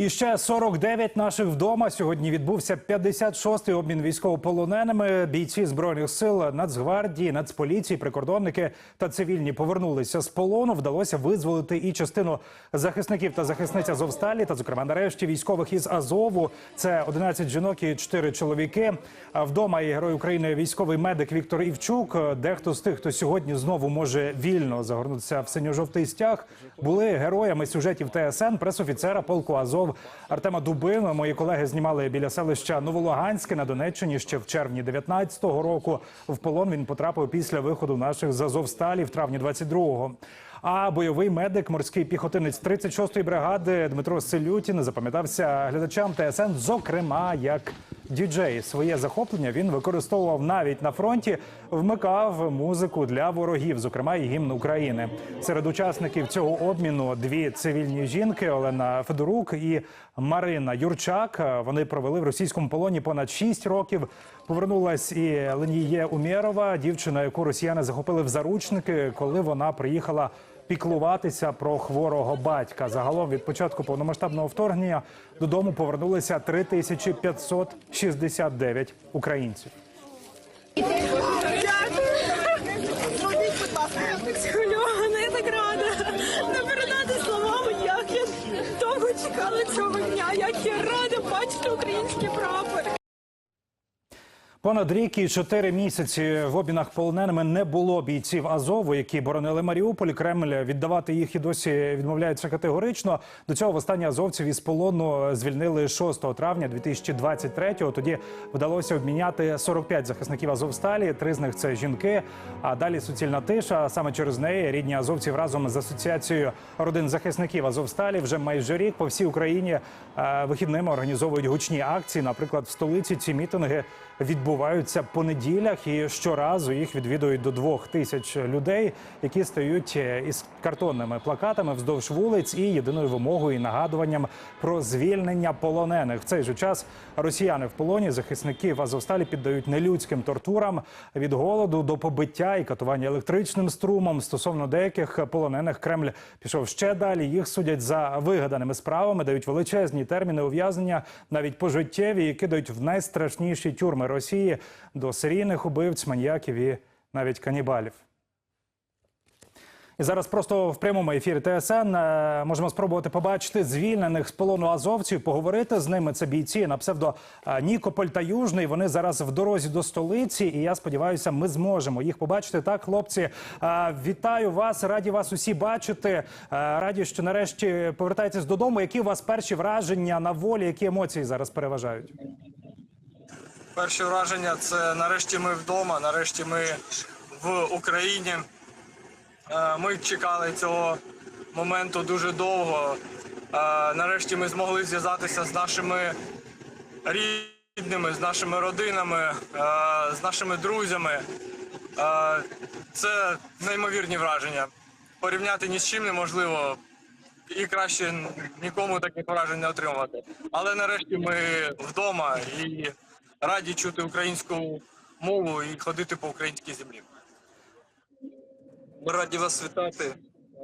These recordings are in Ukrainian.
І ще 49 наших вдома. Сьогодні відбувся 56-й обмін військовополоненими. Бійці збройних сил Нацгвардії, Нацполіції, прикордонники та цивільні повернулися з полону. Вдалося визволити і частину захисників та захисниць Азовсталі, та зокрема нарешті військових із Азову. Це 11 жінок і 4 чоловіки. Вдома і герой України військовий медик Віктор Івчук. Дехто з тих, хто сьогодні знову може вільно загорнутися в синьо-жовтий стяг, були героями сюжетів ТСН, пресофіцера полку Азов Артема Дубина. Мої колеги знімали біля селища Новолуганське на Донеччині ще в червні 19-го року. В полон він потрапив після виходу наших з Азовсталі в травні 22-го. А бойовий медик, морський піхотинець 36-ї бригади Дмитро Селютін запам'ятався глядачам ТСН, зокрема як діджей. Своє захоплення він використовував навіть на фронті, вмикав музику для ворогів, зокрема і гімн України. Серед учасників цього обміну дві цивільні жінки Олена Федорук і Марина Юрчак. Вони провели в російському полоні понад 6 років. Повернулась і Леніє Умєрова, дівчина, яку росіяни захопили в заручники, коли вона приїхала піклуватися про хворого батька. Загалом від початку повномасштабного вторгнення додому повернулися 3569 українців. Понад рік і чотири місяці в обмінах полоненими не було бійців Азову, які боронили Маріуполь. Кремль віддавати їх і досі відмовляється категорично. До цього востаннє азовців із полону звільнили 6 травня 2023-го. Тоді вдалося обміняти 45 захисників Азовсталі. Три з них це жінки. А далі суцільна тиша. Саме через неї рідні азовців разом з асоціацією родин захисників Азовсталі вже майже рік по всій Україні е, вихідними організовують гучні акції. Наприклад, в столиці ці мітинги відбуваються по неділях, і щоразу їх відвідують до двох тисяч людей, які стають е, із картонними плакатами вздовж вулиць і єдиною вимогою і нагадуванням про звільнення полонених. В цей же час росіяни в полоні захисників Азовсталі піддають нелюдським тортурам від голоду до побиття і катування електричним струмом. Стосовно деяких полонених Кремль пішов ще далі. Їх судять за вигаданими справами, дають величезні терміни ув'язнення, навіть пожиттєві, і кидають в найстрашніші тюрми Росії до серійних убивць, маньяків і навіть канібалів. І зараз просто в прямому ефірі ТСН е, можемо спробувати побачити звільнених з полону азовців, поговорити з ними. Це бійці на псевдо е, Нікополь та Южний. Вони зараз в дорозі до столиці, і я сподіваюся, ми зможемо їх побачити. Так, хлопці, е, вітаю вас, раді вас усі бачити. Раді, що нарешті повертаєтесь додому. Які у вас перші враження на волі? Які емоції зараз переважають? Перше враження це нарешті ми вдома, нарешті ми в Україні. Е, Ми чекали цього моменту дуже довго. Е, Нарешті ми змогли зв'язатися з нашими рідними, з нашими родинами, е, з нашими друзями. Це неймовірні враження. Порівняти ні з чим неможливо. І краще нікому таких вражень не отримувати. Але нарешті ми вдома і раді чути українську мову і ходити по українській землі. Ми раді вас вітати.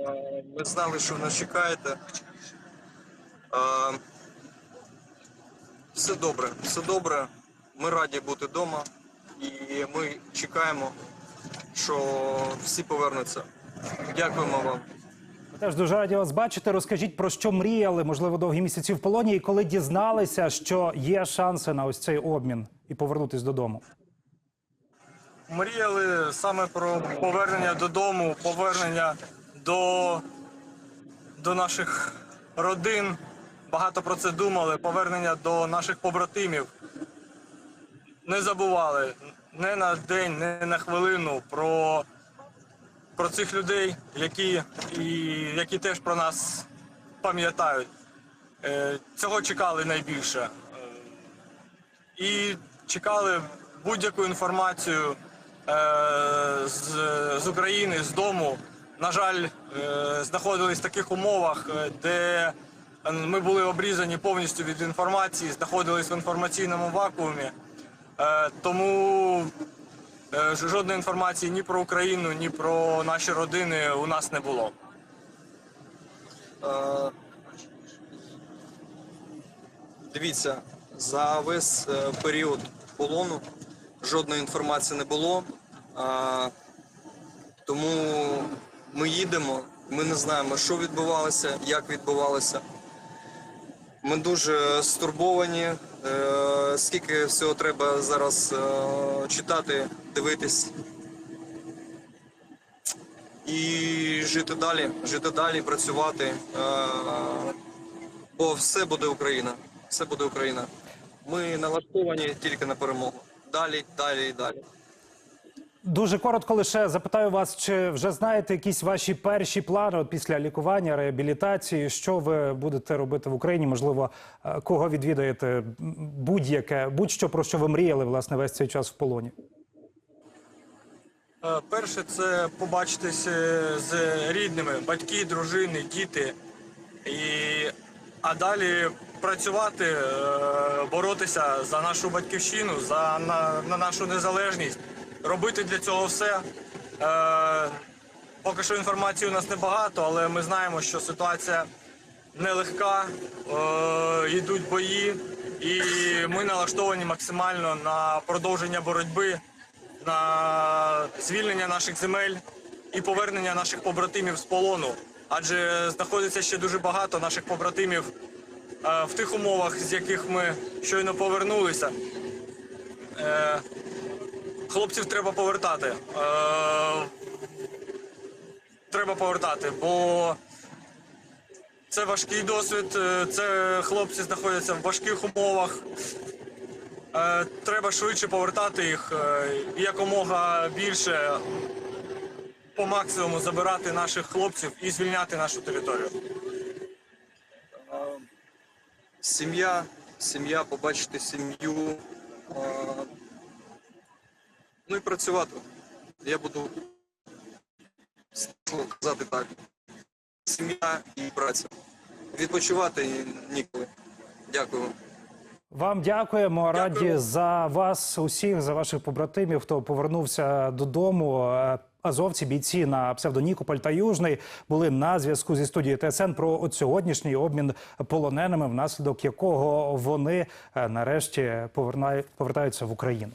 Е, Ми знали, що нас чекаєте. Е, Все добре, все добре. Ми раді бути вдома і ми чекаємо, що всі повернуться. Дякуємо вам. Теж дуже раді вас бачити. Розкажіть про що мріяли, можливо, довгі місяці в полоні, і коли дізналися, що є шанси на ось цей обмін і повернутись додому. Мріяли саме про повернення додому, повернення до, до наших родин. Багато про це думали, повернення до наших побратимів. Не забували не на день, не на хвилину про, про цих людей, які, і, які теж про нас пам'ятають. Е, Цього чекали найбільше. І чекали будь-яку інформацію е, з, з України, з дому. На жаль, е, знаходились в таких умовах, де ми були обрізані повністю від інформації, знаходились в інформаційному вакуумі. Тому жодної інформації ні про Україну, ні про наші родини у нас не було. Е, Дивіться, за весь е, період полону жодної інформації не було. Тому ми їдемо, ми не знаємо, що відбувалося, як відбувалося. Ми дуже стурбовані. Е, скільки всього треба зараз е, читати, дивитись. І жити далі, жити далі, працювати. Е, бо все буде Україна. Все буде Україна. Ми налаштовані тільки на перемогу. Далі, далі і далі. Дуже коротко лише запитаю вас, чи вже знаєте якісь ваші перші плани після лікування, реабілітації? Що ви будете робити в Україні? Можливо, е, кого відвідаєте? Будь-яке, будь-що про що ви мріяли власне весь цей час в полоні? Е, Перше це побачитися з рідними, батьки, дружини, діти. І, а далі працювати, е, боротися за нашу батьківщину, за на, на нашу незалежність, робити для цього все. Е, Поки що інформації у нас небагато, але ми знаємо, що ситуація нелегка, е, йдуть бої, і ми налаштовані максимально на продовження боротьби, на звільнення наших земель і повернення наших побратимів з полону. Адже знаходиться ще дуже багато наших побратимів е, в тих умовах, з яких ми щойно повернулися. Е, Хлопців треба повертати. Е, Треба повертати, бо це важкий досвід. е, Це хлопці знаходяться в важких умовах. Е, Треба швидше повертати їх і якомога більше по максимуму забирати наших хлопців і звільняти нашу територію. Сім'я, сім'я, побачити сім'ю. Ну і працювати. Я буду казати так. Сім'я і праця. Відпочивати ніколи. Дякую. Вам дякуємо. Раді за вас, усіх, за ваших побратимів, хто повернувся додому. Азовці, бійці на псевдонікополь та Южний були на зв'язку зі студією ТСН про от сьогоднішній обмін полоненими, внаслідок якого вони е, нарешті повертаються в Україну.